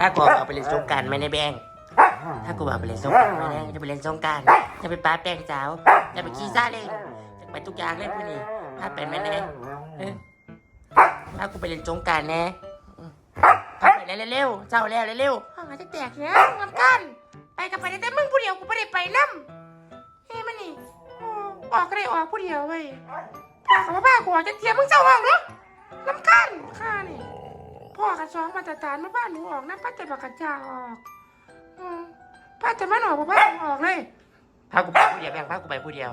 ถ้ากูเอาไปเล่นสงกรารไม่ในแบงถ้ากูเอาไปเล่นสงกรารไม่ได้จะไปเล่นสงกรารจะไปปาแป้งสาวจะไปขี่ซาเล้งจะไปทุกอย่างเลยพวกนี้ถ้าเป็นไม่แน่เออถ้ากูไปเล่นสงกรารแน่อืมพาไปเร็วๆเจ้าแล้วเร็วๆห้องอาจจะแตกแล้วงอนกัน ไปกับไปได้แต่มึงผู้เดียวกูไม่ได้ไปน้ำเฮ้มันนี่โอ้ออกก็ได้ออกผู้เดียวเว้ยพ่อกับพ่อกูออกจะเทียมมึงเจ้าห้องเนาะลำคันข้านี่ พ่อกับสองมาตรฐานมาบ้านหนูออกนะป้าแต่ปากกาจาออกอืมป้าแต่มันออกบ่ป้าออกเลยพากูไปผู้เดียวแบ่งพากูไปผู้เดียว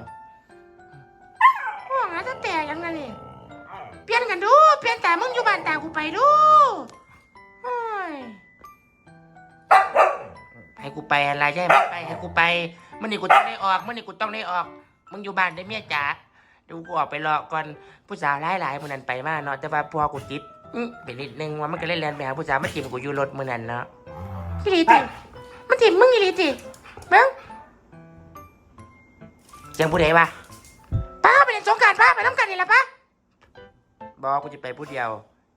พ่องั้นจะแตกยังไงนี่เปลี่ยนกันดู เปลี่ยนแต่มึงอยู่บ้านแต่กูไปดูโอ้ยให้กูไปอะไรใช่ไหมไปให้กูไปมื่อนี้กูต้องได้ออกมื่อนี้กูต้องได้ออก มึงอยู่บ้านได้เมียจ๋าดูกูออกไปรอก่อนผู้สาวหลายๆมื่อนั้นไปมาเนาะแต่ว่าพอกูติด อืมไปนิดนึงว่ามันก็เล่นแลนไปหาผู้สาวมาจีบกูอยู่รถมือนั่นเนาะอีหลีติมันจีบมึงอีหลีติเบิ้งเสียงผู้ใดวะป้าไปเล่นสงกรารป้าไปน้ำกันนี่ละป้าบอกกูจะไปผู้เดียว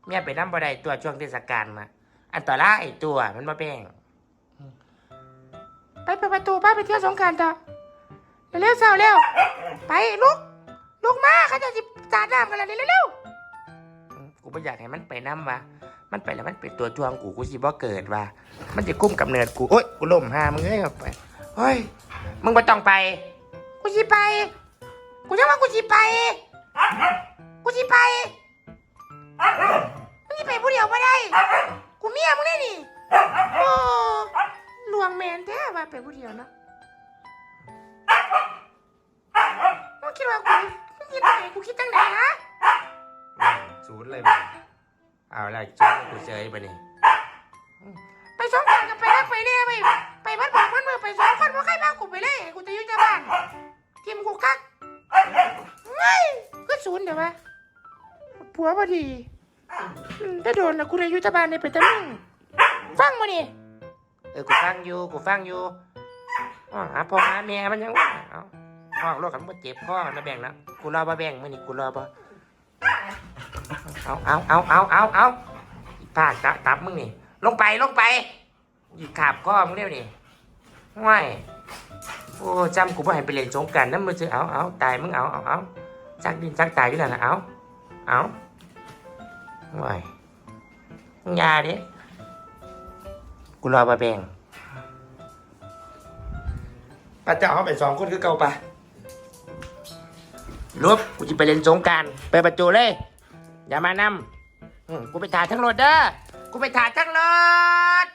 เมียไปน้ำบ่ได้ตัวช่วงเทศกาลมาอันต่อละไอตัวมันมาแป้งไปเปิดประตูป้าไปเที่ยวสงกรารต่อเร็วๆเสาเร็วไปลุกลุกมาเขาจะจิบสาดน้ำกันแล้วเร็วๆูไม่อยากให้มันไปน้ำวะมันไปแล้วมันเป็นตัวทวงกูกูสิบ่เกิดวะมันจะกุ้มกับเนิดกูโอ๊ยกูล่มหามึงเอ้ยไปเฮ้ยมึงไม่ต้องไป กูสิไป กูจะว่ากูสิไป กูสิไปมึงสิไปผู้เดียวไม่ได้ กูเมียมึงได้นี่โอ้หลวงแมนแท้ว่าไปผู้เดียวเนาะมึงคิดว่ากูมึงคิดว่าไงกูคิดตั้งไหนฮะ ศูนย์เลยบ่เอาละศูนย์กูเฉยไปนี่ไปสองคนกับไปรักไปเนี่ยไปไปวัดบอกมันมือไปสองคนว่าใครบ้ากูไปเลยกูจะอยู่ที่บ้านทีมกูคักเฮ้ยก็ศูนย์เดี๋ยววะผัวพอดีอืมถ้าโดนนะกูเลยอยู่ที่บ้านเนี่ยไปแต่มึงฟังมานี่เออกูฟังอยู่กูฟังอยู่อ๋อหาพ่อหาแม่มันยังว่าเอาพ่อรถขันบ่เจ็บพ่อนะแบ่งนะกูรอบ่แบ่งมื่อนี้กูรอบ่ เอาเอาเอาเอาเอาเอาพลาดจับจับมึงนี่ ลงไปลงไปอีกขาบข้อมึงเร็วนี่ไม่โอ้จำกูบ่ให้ไปเล่นสงกรารนั่นมือถือเอาเอาตายมึงเอาเอาเอาจักดินจักตายอยู่นั่นนะเอาเอาไม่ยาเด้กูรอมาแบ่งป้าเจ้าเขาไปสองคนคือเก่าปะรวบกูจะไปเล่นสงกรารไปประตูเลย อย่ามานำกูไปถ่ายทั้งรถเด้อ กูไปถ่ายทั้งรถ